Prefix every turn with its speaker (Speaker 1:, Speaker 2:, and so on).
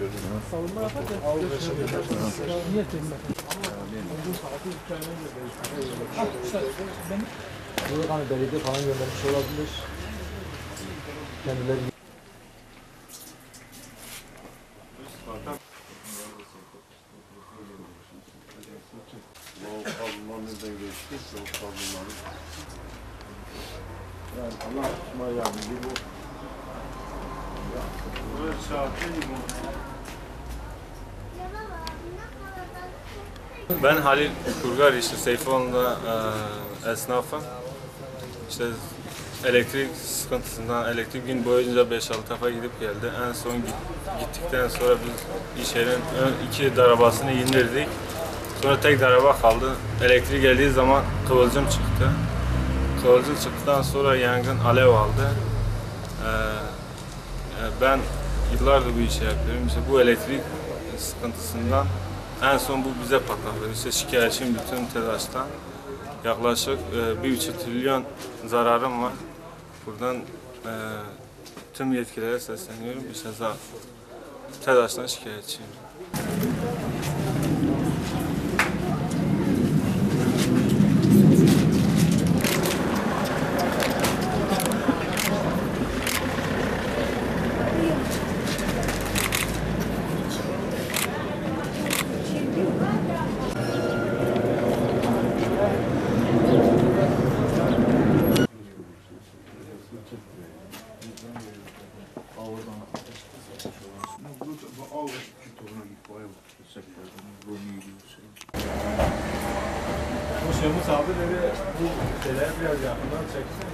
Speaker 1: Bu hani belediye falan göndermiş olabilir. Kendileri.
Speaker 2: Yani Allah aşkına yardımcı bu. Buraya saati
Speaker 3: Ben Halil Kurgar işte Seyfoğlu'nda e, esnafım. İşte elektrik sıkıntısından elektrik gün boyunca 5-6 defa gidip geldi. En son git- gittikten sonra biz iş yerinin ön iki darabasını indirdik. Sonra tek daraba kaldı. Elektrik geldiği zaman kıvılcım çıktı. Kıvılcım çıktıktan sonra yangın alev aldı. Ee, ben yıllardır bu işi yapıyorum. İşte bu elektrik sıkıntısından Ən son bu bizə patlaq verir. İşte şikayətçinin bütün telaşdan yaklaşık 1-3 e, trilyon zararım var. Buradan e, tüm yetkililere sesleniyorum. İşte telaştan şikayetçiyim. Şikayetçiyim.
Speaker 1: Bu Şemus abi de bir bu şeyler biraz yakından çeksin.